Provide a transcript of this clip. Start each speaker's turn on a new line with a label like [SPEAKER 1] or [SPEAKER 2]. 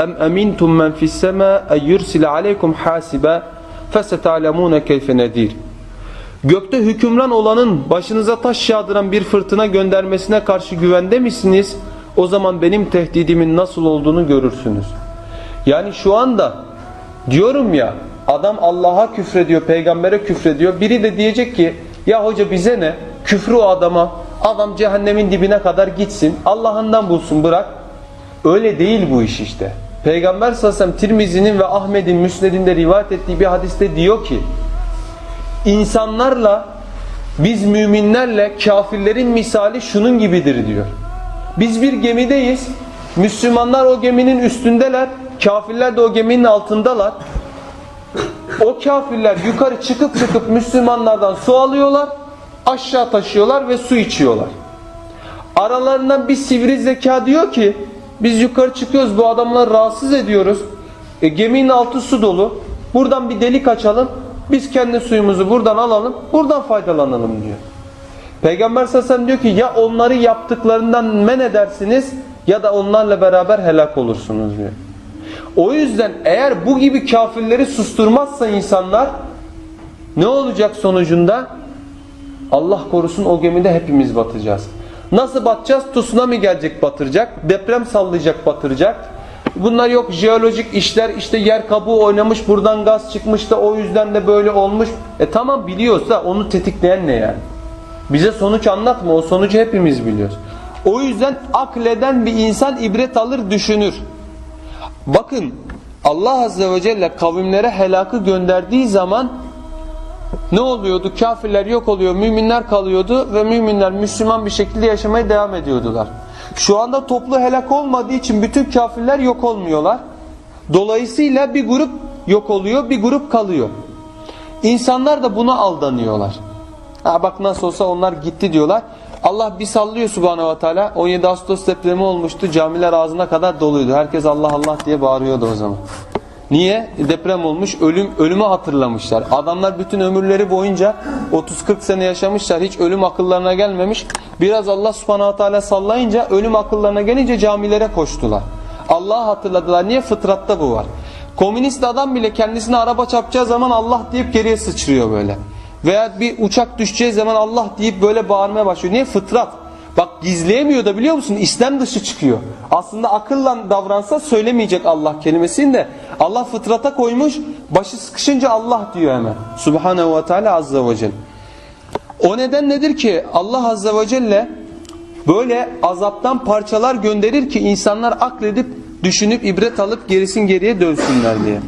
[SPEAKER 1] em emintum men fis sema en yursile aleykum hasiba feseta'lemune keyfe nedir. Gökte hükümran olanın başınıza taş yağdıran bir fırtına göndermesine karşı güvende misiniz? O zaman benim tehdidimin nasıl olduğunu görürsünüz. Yani şu anda diyorum ya adam Allah'a küfrediyor, peygambere küfrediyor. Biri de diyecek ki ya hoca bize ne? Küfrü o adama. Adam cehennemin dibine kadar gitsin. Allah'ından bulsun bırak. Öyle değil bu iş işte. Peygamber sallallahu aleyhi ve sellem Tirmizi'nin ve Ahmet'in Müsned'inde rivayet ettiği bir hadiste diyor ki insanlarla biz müminlerle kafirlerin misali şunun gibidir diyor. Biz bir gemideyiz. Müslümanlar o geminin üstündeler. Kafirler de o geminin altındalar. O kafirler yukarı çıkıp çıkıp Müslümanlardan su alıyorlar. Aşağı taşıyorlar ve su içiyorlar. Aralarından bir sivri zeka diyor ki biz yukarı çıkıyoruz bu adamları rahatsız ediyoruz. E, geminin altı su dolu. Buradan bir delik açalım. Biz kendi suyumuzu buradan alalım. Buradan faydalanalım diyor. Peygamber sallallahu diyor ki ya onları yaptıklarından men edersiniz ya da onlarla beraber helak olursunuz diyor. O yüzden eğer bu gibi kafirleri susturmazsa insanlar ne olacak sonucunda? Allah korusun o gemide hepimiz batacağız. Nasıl batacağız? Tsunami gelecek batıracak. Deprem sallayacak batıracak. Bunlar yok jeolojik işler işte yer kabuğu oynamış buradan gaz çıkmış da o yüzden de böyle olmuş. E tamam biliyorsa onu tetikleyen ne yani? Bize sonuç anlatma o sonucu hepimiz biliyoruz. O yüzden akleden bir insan ibret alır düşünür. Bakın Allah Azze ve Celle kavimlere helakı gönderdiği zaman ne oluyordu? Kafirler yok oluyor, müminler kalıyordu ve müminler Müslüman bir şekilde yaşamaya devam ediyordular. Şu anda toplu helak olmadığı için bütün kafirler yok olmuyorlar. Dolayısıyla bir grup yok oluyor, bir grup kalıyor. İnsanlar da buna aldanıyorlar. Ha bak nasıl olsa onlar gitti diyorlar. Allah bir sallıyor Subhanahu ve Teala. 17 Ağustos depremi olmuştu. Camiler ağzına kadar doluydu. Herkes Allah Allah diye bağırıyordu o zaman. Niye? Deprem olmuş, ölüm ölümü hatırlamışlar. Adamlar bütün ömürleri boyunca 30-40 sene yaşamışlar. Hiç ölüm akıllarına gelmemiş. Biraz Allah Subhanahu Teala sallayınca ölüm akıllarına gelince camilere koştular. Allah'ı hatırladılar. Niye? Fıtratta bu var. Komünist adam bile kendisine araba çarpacağı zaman Allah deyip geriye sıçrıyor böyle. Veya bir uçak düşeceği zaman Allah deyip böyle bağırmaya başlıyor. Niye? Fıtrat. Bak gizleyemiyor da biliyor musun? İslam dışı çıkıyor. Aslında akılla davransa söylemeyecek Allah kelimesini de. Allah fıtrata koymuş. Başı sıkışınca Allah diyor hemen. Subhanehu ve Teala Azze ve Celle. O neden nedir ki Allah Azze ve Celle böyle azaptan parçalar gönderir ki insanlar akledip düşünüp ibret alıp gerisin geriye dönsünler diye.